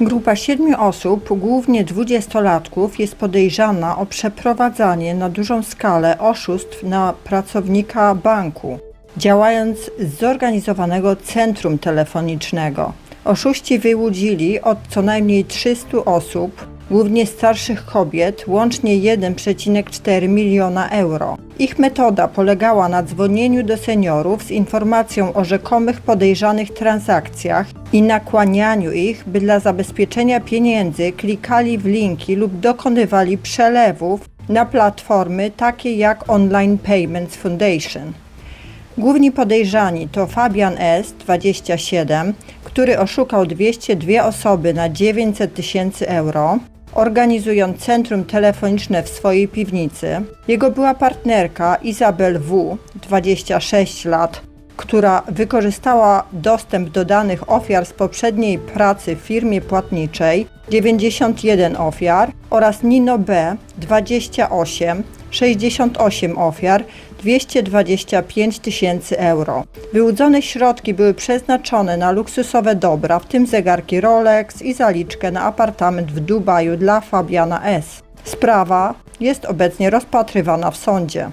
Grupa siedmiu osób, głównie dwudziestolatków, jest podejrzana o przeprowadzanie na dużą skalę oszustw na pracownika banku, działając z zorganizowanego centrum telefonicznego. Oszuści wyłudzili od co najmniej 300 osób, głównie starszych kobiet, łącznie 1,4 miliona euro. Ich metoda polegała na dzwonieniu do seniorów z informacją o rzekomych podejrzanych transakcjach i nakłanianiu ich, by dla zabezpieczenia pieniędzy klikali w linki lub dokonywali przelewów na platformy takie jak Online Payments Foundation. Główni podejrzani to Fabian S., 27, który oszukał 202 osoby na 900 tysięcy euro, organizując centrum telefoniczne w swojej piwnicy. Jego była partnerka Izabel W., 26 lat, która wykorzystała dostęp do danych ofiar z poprzedniej pracy w firmie płatniczej 91 ofiar oraz Nino B 28 68 ofiar 225 tysięcy euro. Wyłudzone środki były przeznaczone na luksusowe dobra, w tym zegarki Rolex i zaliczkę na apartament w Dubaju dla Fabiana S. Sprawa jest obecnie rozpatrywana w sądzie.